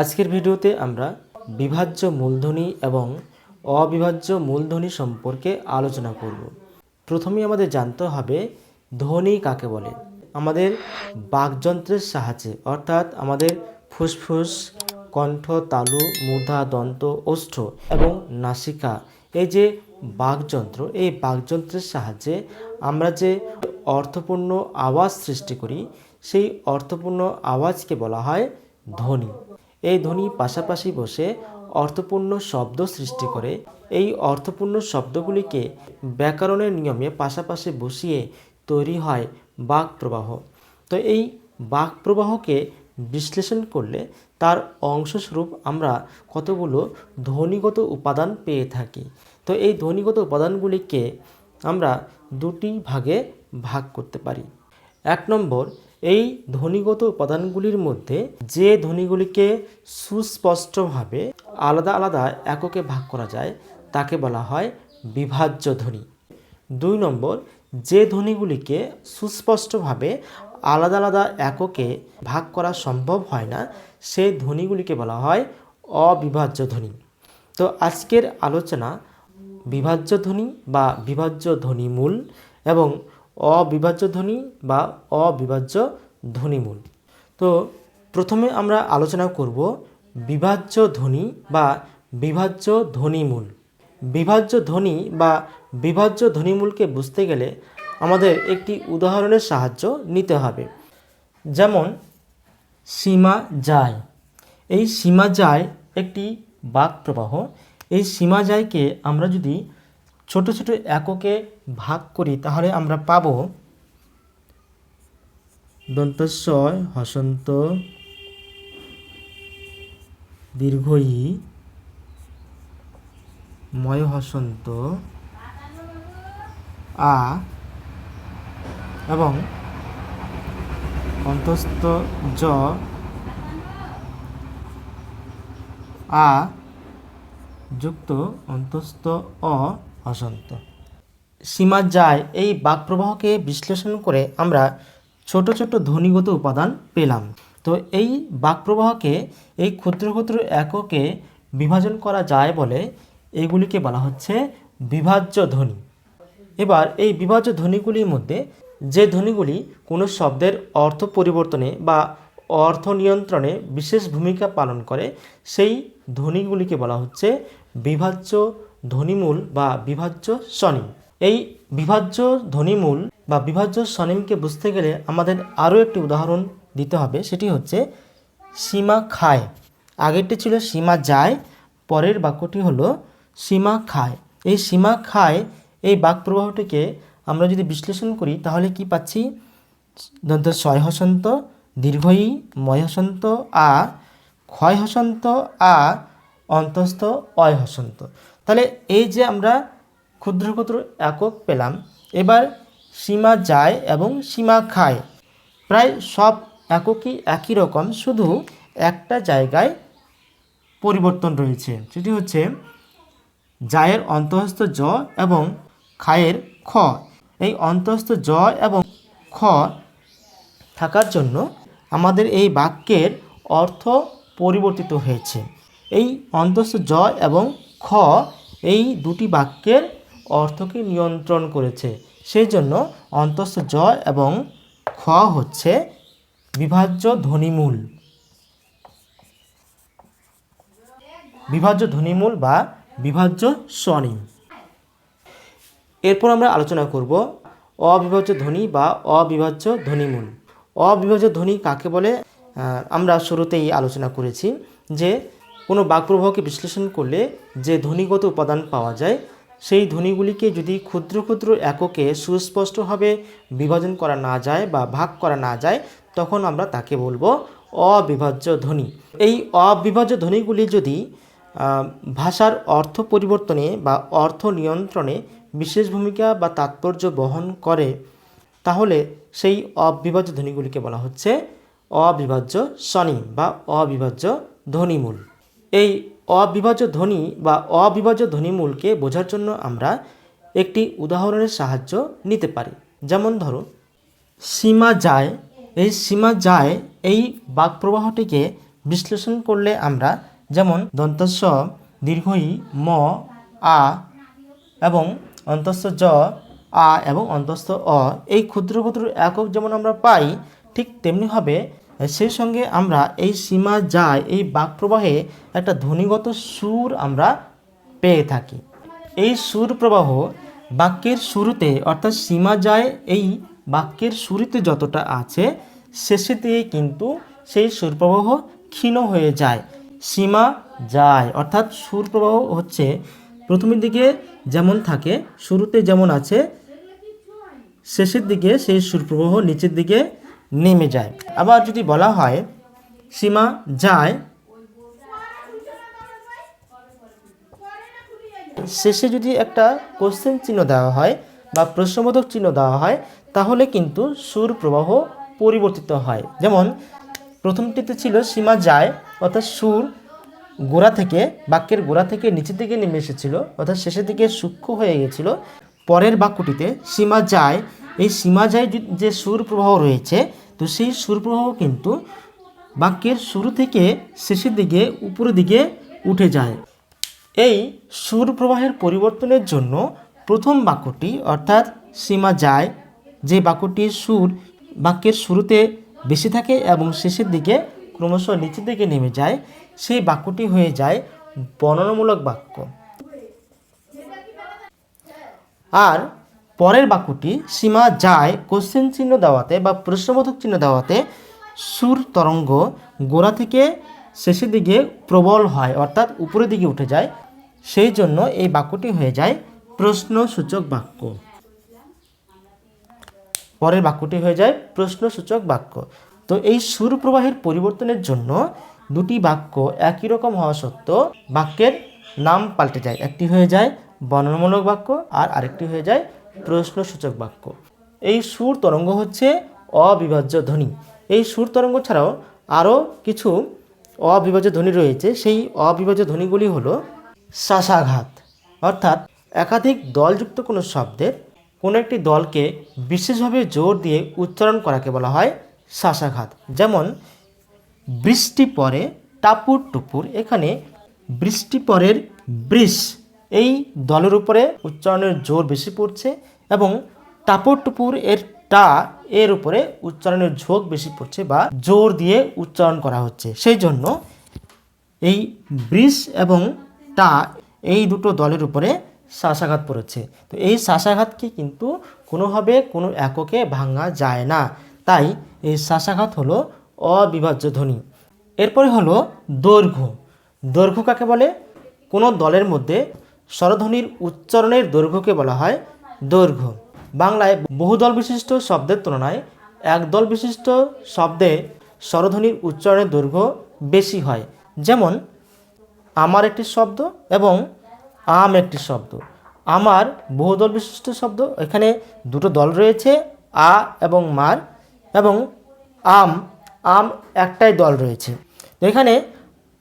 আজকের ভিডিওতে আমরা বিভাজ্য মূলধ্বনি এবং অবিভাজ্য মূলধ্বনি সম্পর্কে আলোচনা করব। প্রথমেই আমাদের জানতে হবে ধ্বনি কাকে বলে? আমাদের বাকযন্ত্রের সাহায্যে, অর্থাৎ আমাদের ফুসফুস, কণ্ঠ, তালু মূর্ধা দন্ত, ওষ্ঠ এবং নাসিকা, এই যে বাকযন্ত্র, এই বাকযন্ত্রের সাহায্যে আমরা যে অর্থপূর্ণ আওয়াজ সৃষ্টি করি, সেই অর্থপূর্ণ আওয়াজকে বলা হয় ধ্বনি। এই ধ্বনি পাশাপাশি বসে অর্থপূর্ণ শব্দ সৃষ্টি করে। এই অর্থপূর্ণ শব্দগুলিকে ব্যাকরণের নিয়মে পাশাপাশি বসিয়ে তৈরি হয় বাক প্রবাহ। তো এই বাক প্রবাহকে বিশ্লেষণ করলে তার অংশস্বরূপ আমরা কতগুলো ধ্বনিগত উপাদান পেয়ে থাকি। তো এই ধ্বনিগত উপাদানগুলিকে আমরা দুটি ভাগে ভাগ করতে পারি। এক নম্বর এই ধ্বনিগত উপাদানগুলির মধ্যে যে ধ্বনিগুলিকে সুস্পষ্টভাবে আলাদা আলাদা এককে ভাগ করা যায়, তাকে বলা হয় বিভাজ্য ধ্বনি। দুই নম্বর, যে ধ্বনিগুলিকে সুস্পষ্টভাবে আলাদা আলাদা এককে ভাগ করা সম্ভব হয় না সেই ধ্বনিগুলিকে বলা হয় অবিভাজ্য ধ্বনি। তো আজকের আলোচনা বিভাজ্য ধ্বনি বা বিভাজ্য ধ্বনিমূল এবং অবিভাজ্য ধ্বনি বা অবিভাজ্য ধ্বনিমূল। তো প্রথমে আমরা আলোচনা করব বিভাজ্য ধ্বনি বা বিভাজ্য ধ্বনিমূল। বিভাজ্য ধ্বনি বা বিভাজ্য ধ্বনিমূলকে বুঝতে গেলে আমাদের একটি উদাহরণের সাহায্য নিতে হবে। যেমন, সীমা যায়। এই সীমা যায় একটি বাক প্রবাহ। এই সীমা যায়কে আমরা যদি ছোট ছোট এককে ভাগ করি, তাহলে আমরা পাবো দন্তস্বয় হসন্ত দীর্ঘই, ময় হসন্ত, আ, এবং অন্তস্থ জ, আ, যুক্ত অন্তস্থ অ হসন্ত সীমা যায় এই বাকপ্রবাহকে বিশ্লেষণ করে আমরা ছোট ছোট ধ্বনিগত উপাদান পেলাম। তো এই বাকপ্রবাহকে এই ক্ষুদ্র ক্ষুদ্র এককে বিভাজন করা যায় বলে এগুলিকে বলা হচ্ছে বিভাজ্য ধ্বনি। এবার এই বিভাজ্য ধ্বনিগুলির মধ্যে যে ধ্বনিগুলি কোনো শব্দের অর্থ পরিবর্তনে বা অর্থ নিয়ন্ত্রণে বিশেষ ভূমিকা পালন করে, সেই ধ্বনিগুলিকে বলা হচ্ছে বিভাজ্য ধ্বনিমূল বা বিভাজ্য স্বনিম। এই বিভাজ্য ধ্বনিমূল বা বিভাজ্য স্বনিমকে বুঝতে গেলে আমাদের আরও একটি উদাহরণ দিতে হবে, সেটি হচ্ছে সীমা খায়। আগেরটি ছিল সীমা যায়, পরের বাক্যটি হলো সীমা খায়। এই সীমা খায়, এই বাক প্রবাহটিকে আমরা যদি বিশ্লেষণ করি, তাহলে কি পাচ্ছি? দন্ত ছয় হসন্ত দীর্ঘই ময় হসন্ত, আ, ক্ষয় হসন্ত, আ অন্তস্থ অয় হসন্ত তাহলে এই যে আমরা ক্ষুদ্র ক্ষুদ্র একক পেলাম, এবার সীমা যায় এবং সীমা খায়। প্রায় সব এককই একই রকম, শুধু একটা জায়গায় পরিবর্তন রয়েছে। সেটি হচ্ছে জায়ের অন্তঃস্থ জ এবং খায়ের খ। এই অন্তঃস্থ জ এবং খ থাকার জন্য আমাদের এই বাক্যের অর্থ পরিবর্তিত হয়েছে। এই অন্তঃস্থ জ এবং খ এই দুটি বাক্যের অর্থকে নিয়ন্ত্রণ করেছে। সেই জন্য অন্তঃস্থ জ এবং খ হচ্ছে বিভাজ্য ধ্বনিমূল। বিভাজ্য ধ্বনিমূল বা বিভাজ্য স্বনিম এরপর আমরা আলোচনা করব অবিভাজ্য ধ্বনি বা অবিভাজ্য ধ্বনিমূল। অবিভাজ্য ধ্বনি কাকে বলে? আমরা শুরুতেই আলোচনা করেছি যে কোনো বাক্যপ্রবাহকে বিশ্লেষণ করলে যে ধ্বনিগত উপাদান পাওয়া যায়, সেই ধ্বনিগুলিকে যদি ক্ষুদ্র ক্ষুদ্র এককে সুস্পষ্টভাবে বিভাজন করা না যায় বা ভাগ করা না যায়, তখন আমরা তাকে বলব অবিভাজ্য ধ্বনি। এই অবিভাজ্য ধ্বনিগুলি যদি ভাষার অর্থ পরিবর্তনে বা অর্থ নিয়ন্ত্রণে বিশেষ ভূমিকা বা তাৎপর্য বহন করে, তাহলে সেই অবিভাজ্য ধ্বনিগুলিকে বলা হচ্ছে অবিভাজ্য স্বনিম বা অবিভাজ্য ধ্বনিমূল। এই অবিভাজ্য ধ্বনি বা অবিভাজ্য ধ্বনিমূলকে বোঝার জন্য আমরা একটি উদাহরণের সাহায্য নিতে পারি। যেমন ধরো সীমা যায়, এই সীমা যায় এই বাকপ্রবাহটিকে বিশ্লেষণ করলে আমরা যেমন দন্তস্ব, দীর্ঘই, ম, আ এবং অন্তস্থ জ, আ এবং অন্তস্থ অ, এই ক্ষুদ্র ক্ষুদ্র একক যেমন আমরা পাই, ঠিক তেমনিভাবে সেই সঙ্গে আমরা এই সীমা যায়, এই বাক প্রবাহে একটা ধ্বনিগত সুর আমরা পেয়ে থাকি। এই সুর প্রবাহ বাক্যের শুরুতে, অর্থাৎ সীমা যায়, এই বাক্যের শুরুতে যতটা আছে শেষের দিকে কিন্তু সেই সুর প্রবাহ ক্ষীণ হয়ে যায়। সীমা যায়, অর্থাৎ সুর প্রবাহ হচ্ছে প্রথমের দিকে যেমন থাকে, শুরুতে যেমন আছে, শেষের দিকে সেই সুরপ্রবাহ, নিচের দিকে নেমে যায়। আবার যদি বলা হয়, সীমা যায়, শেষে যদি একটা কোশ্চেন চিহ্ন দেওয়া হয় বা প্রশ্নবোধক চিহ্ন দেওয়া হয়, তাহলে কিন্তু সুর প্রবাহ পরিবর্তিত হয়। যেমন, প্রথমটিতে ছিল সীমা যায়, অর্থাৎ সুর গোড়া থেকে, বাক্যের গোড়া থেকে নিচের দিকে নেমে এসেছিল, অর্থাৎ শেষের দিকে সূক্ষ্ম হয়ে গেছিল। পরের বাক্যটিতে সীমা যায় এই সীমা যায় যে- যে সুর প্রবাহ রয়েছে, তো সেই সুর প্রবাহ কিন্তু বাক্যের শুরু থেকে শেষের দিকে, উপরের দিকে উঠে যায়। এই সুর প্রবাহের পরিবর্তনের জন্য প্রথম বাক্যটি, অর্থাৎ সীমা যায়, যে বাক্যটির সুর বাক্যের শুরুতে বেশি থাকে এবং শেষের দিকে ক্রমশ নিচের দিকে নেমে যায়, সেই বাক্যটি হয়ে যায় বর্ণনামূলক বাক্য। আর পরের বাক্যটি সীমা যায় কোশ্চেন চিহ্ন দেওয়াতে বা প্রশ্নবোধক চিহ্ন দেওয়াতে সুর তরঙ্গ গোড়া থেকে শেষের দিকে প্রবল হয়, অর্থাৎ উপরের দিকে উঠে যায়। সেই জন্য এই বাক্যটি হয়ে যায় প্রশ্নসূচক বাক্য। পরের বাক্যটি হয়ে যায় প্রশ্নসূচক বাক্য। তো এই সুর প্রবাহের পরিবর্তনের জন্য দুটি বাক্য একই রকম হওয়া সত্ত্বেও বাক্যের নাম পাল্টে যায়। একটি হয়ে যায় বর্ণনামূলক বাক্য আর আরেকটি হয়ে যায় প্রশ্নসূচক বাক্য। এই সুর তরঙ্গ হচ্ছে অবিভাজ্য ধ্বনি। এই সুর তরঙ্গ ছাড়াও আরও কিছু অবিভাজ্য ধ্বনি রয়েছে। সেই অবিভাজ্য ধ্বনিগুলি হলো শ্বাসাঘাত অর্থাৎ একাধিক দলযুক্ত কোনো শব্দের কোনো একটি দলকে বিশেষভাবে জোর দিয়ে উচ্চারণ করাকে বলা হয় শ্বাসাঘাত যেমন, বৃষ্টি পরে টাপুর টুপুর, এখানে বৃষ্টি পরের বৃষ এই দলের উপরে উচ্চারণের জোর বেশি পড়ছে এবং টাপুর টুপুর এর টা এর উপরে উচ্চারণের ঝোঁক বেশি পড়ছে বা জোর দিয়ে উচ্চারণ করা হচ্ছে। সেই জন্য এই বৃষ এবং টা এই দুটো দলের উপরে শ্বাসাঘাত পড়েছে। তো এই শ্বাসাঘাতকে কিন্তু কোনোভাবে কোনো এককে ভাঙা যায় না। তাই এই শ্বাসাঘাত হলো অবিভাজ্য ধ্বনি। এরপরে হলো দৈর্ঘ্য। দৈর্ঘ্য কাকে বলে? কোনো দলের মধ্যে স্বরধ্বনির উচ্চারণের দৈর্ঘ্যকে বলা হয় দৈর্ঘ্য। বাংলায় বহুদল বিশিষ্ট শব্দের তুলনায় একদল বিশিষ্ট শব্দে স্বরধ্বনির উচ্চারণের দৈর্ঘ্য বেশি হয়, যেমন আমার একটি শব্দ এবং আম একটি শব্দ। আমার বহুদল বিশিষ্ট শব্দ, এখানে দুটো দল রয়েছে, আ এবং মার এবং আম আম একটাই দল রয়েছে। এখানে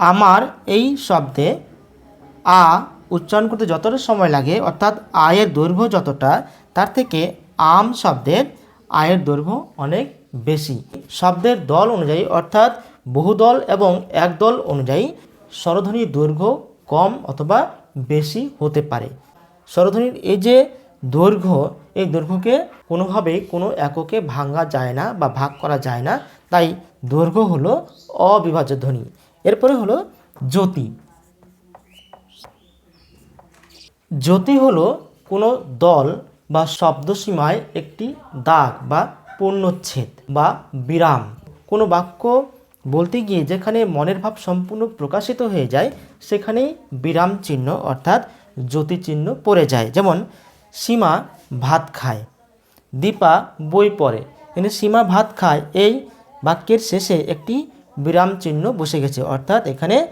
আমার এই শব্দে আ উচ্চারণ করতে যতটা সময় লাগে, অর্থাৎ আয়ের দৈর্ঘ্য যতটা, তার থেকে আম শব্দের আয়ের দৈর্ঘ্য অনেক বেশি। শব্দের দল অনুযায়ী, অর্থাৎ বহুদল এবং একদল অনুযায়ী, স্বরধ্বনির দৈর্ঘ্য কম অথবা বেশি হতে পারে। স্বরধ্বনির এই যে দৈর্ঘ্য, এই দৈর্ঘ্যকে কোনোভাবেই কোনো এককে ভাঙা যায় না বা ভাগ করা যায় না। তাই দৈর্ঘ্য হলো অবিভাজ্য ধ্বনি। এরপরে হলো জ্যোতি। জ্যোতি হলো কোনো দল বা শব্দসীমায় একটি দাগ বা পূর্ণচ্ছেদ বা বিরাম। কোনো বাক্য বলতে গিয়ে যেখানে মনের ভাব সম্পূর্ণ প্রকাশিত হয়ে যায়, সেখানেই বিরাম চিহ্ন অর্থাৎ জ্যোতি চিহ্ন পড়ে যায়। যেমন, সীমা ভাত খায়, দীপা বই পড়ে। কিন্তু সীমা ভাত খায়, এই বাক্যের শেষে একটি বিরাম চিহ্ন বসে গেছে। অর্থাৎ এখানে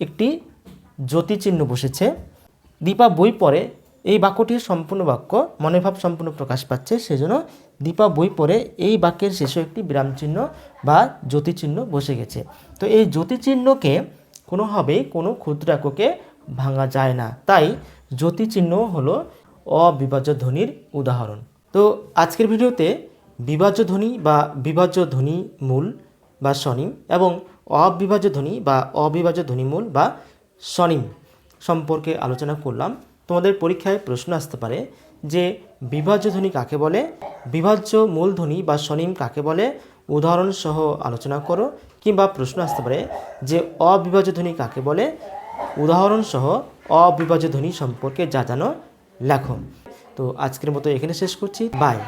একটি জ্যোতি চিহ্ন বসেছে। দীপা বই পড়ে। এই বাক্যটির সম্পূর্ণ বাক্য মনের ভাব সম্পূর্ণ প্রকাশ পাচ্ছে সেজন্য দীপা বই পড়ে এই বাক্যের শেষে একটি বিরাম চিহ্ন বা জ্যোতিচিহ্ন বসে গেছে। তো এই জ্যোতিচিহ্নকে কোনোভাবেই কোনো ক্ষুদ্র এককে ভাঙা যায় না। তাই জ্যোতি চিহ্ন হলো অবিভাজ্য ধ্বনির উদাহরণ। তো আজকের ভিডিওতে বিভাজ্য ধ্বনি বা বিভাজ্য ধ্বনি মূল বা স্বনিম এবং অবিভাজ্য ধ্বনি বা অবিভাজ্য ধ্বনিমূল বা স্বনিম সম্পর্কে আলোচনা করলাম। তোমাদের পরীক্ষায় প্রশ্ন আসতে পারে যে, বিভাজ্য ধ্বনি কাকে বলে? বিভাজ্য মূলধ্বনি বা স্বনিম কাকে বলে? উদাহরণ সহ আলোচনা করো, কিংবা প্রশ্ন আসতে পারে যে, অবিভাজ্য ধ্বনি কাকে বলে? উদাহরণ সহ অবিভাজ্য ধ্বনি সম্পর্কে যা জানো লেখো। তো আজকের মতো এখানে শেষ করছি। বাই